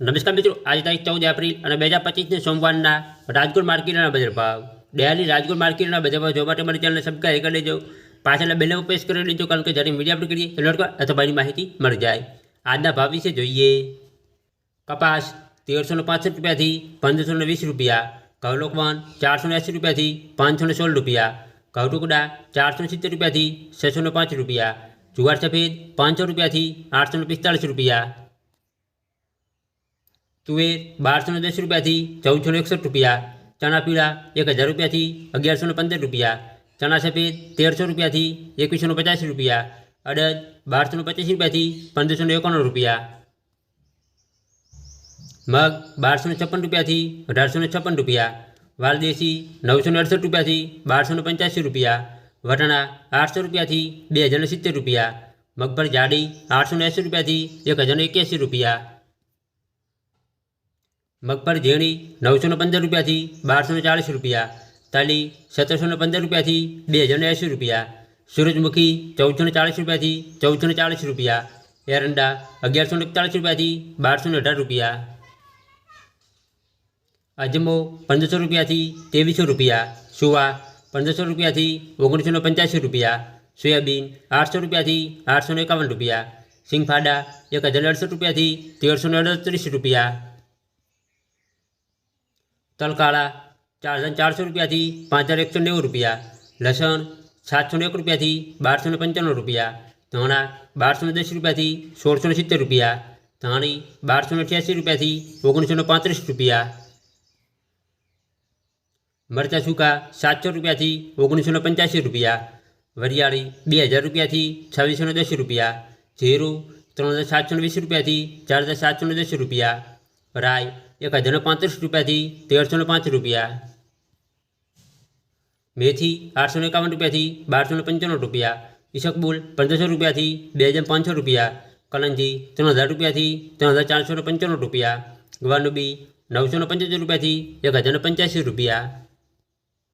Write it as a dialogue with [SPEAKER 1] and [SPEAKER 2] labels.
[SPEAKER 1] નમસ્કાર મિત્રો આજે તારીખ ચૌદ એપ્રિલ અને બે હજાર પચીસને સોમવારના રાજકોટ માર્કેટના બજાર ભાવ ડેલી રાજકોટ માર્કેટના બજાર ભાવ જોવા માટે મારી ચેનલને સબસ્ક્રાઈબ કરી લેજો પાછળના બેલને પ્રેસ કરી લેજો કારણ કે જ્યારે મીડિયા પર કરીએ એટલે નોટ અથવા મારી માહિતી મળી જાય આજના ભાવ વિશે જોઈએ કપાસ તેરસો ને પાસઠ રૂપિયાથી પંદરસો ને વીસ રૂપિયા ઘઉં લોકવાન ચારસો ને એંસી રૂપિયાથી પાંચસો ને સોળ રૂપિયા ઘઉં ટુકડા ચારસો ને સિત્તેર રૂપિયાથી છસો ને પાંચ રૂપિયા જુવાર સફેદ પાંચસો રૂપિયાથી આઠસો ને પિસ્તાળીસ રૂપિયા તુવેર બારસો ને દસ રૂપિયાથી ચૌદસો ને એકસઠ રૂપિયા ચણા પીળા એક હજાર રૂપિયાથી અગિયારસો ને પંદર રૂપિયા ચણા સફેદ તેરસો રૂપિયાથી એકવીસો ને પચાસ રૂપિયા અડદ બારસો ને પચીસ રૂપિયાથી પંદરસો ને એકાણું રૂપિયા મગ બારસો ને છપ્પન રૂપિયાથી અઢારસો ને છપ્પન રૂપિયા વાલદેશી નવસો ને અડસઠ રૂપિયાથી બારસો ને પંચ્યાસી રૂપિયા વટાણા આઠસો રૂપિયાથી બે હજાર ને સિત્તેર રૂપિયા મગફળી જાડી આઠસો ને એંસી રૂપિયાથી એક હજાર ને એક્યાસી રૂપિયા મગફળી ઝીણી નવસો ને પંદર રૂપિયાથી બારસો ને ચાલીસ રૂપિયા તાલી સત્તરસો ને પંદર રૂપિયાથી બે હજાર ને એંસી રૂપિયા સૂરજમુખી ચૌદસો ને ચાલીસ રૂપિયાથી ચૌદસો ને ચાલીસ રૂપિયા એરંડા અગિયારસો ને એકતાલીસ રૂપિયાથી બારસો ને અઢાર રૂપિયા અજમો પંદરસો રૂપિયાથી ત્રેવીસો રૂપિયા સુવા પંદરસો રૂપિયાથી ઓગણીસો ને પંચ્યાસી રૂપિયા સોયાબીન આઠસો રૂપિયાથી આઠસો ને એકાવન રૂપિયા સિંગફાડા એક હજાર અડસઠ રૂપિયાથી તેરસો ને અડત્રીસ રૂપિયા તલકાળા ચાર હજાર ચારસો રૂપિયાથી પાંચ હજાર એકસો નેવું રૂપિયા લસણ સાતસો ને એક રૂપિયાથી બારસો ને પંચાણું રૂપિયા ધાણા બારસો ને દસ રૂપિયાથી સોળસો ને સિત્તેર રૂપિયા ધાણી બારસો ને અઠ્યાસી રૂપિયાથી ઓગણીસો ને પાંત્રીસ રૂપિયા મરચાં સૂકા સાતસો રૂપિયાથી ઓગણીસો ને પંચ્યાસી રૂપિયા વરિયાળી બે હજાર રૂપિયાથી છવ્વીસો ને દસ રૂપિયા જીરું ત્રણ હજાર સાતસો ને વીસ રૂપિયાથી ચાર હજાર સાતસો ને દસ રૂપિયા રાય એક હજાર ને પાંત્રીસ રૂપિયાથી તેરસો ને પાંચ રૂપિયા મેથી આઠસો ને એકાવન રૂપિયાથી બારસો ને પંચાણું રૂપિયા ઈસકબુલ પંદરસો રૂપિયાથી બે હજાર પાંચસો રૂપિયા કલંજી ત્રણ હજાર રૂપિયાથી ત્રણ હજાર ચારસો ને પંચાણું રૂપિયા ગવારનું બી નવસો ને પંચોતેર રૂપિયાથી એક હજાર ને પંચ્યાસી રૂપિયા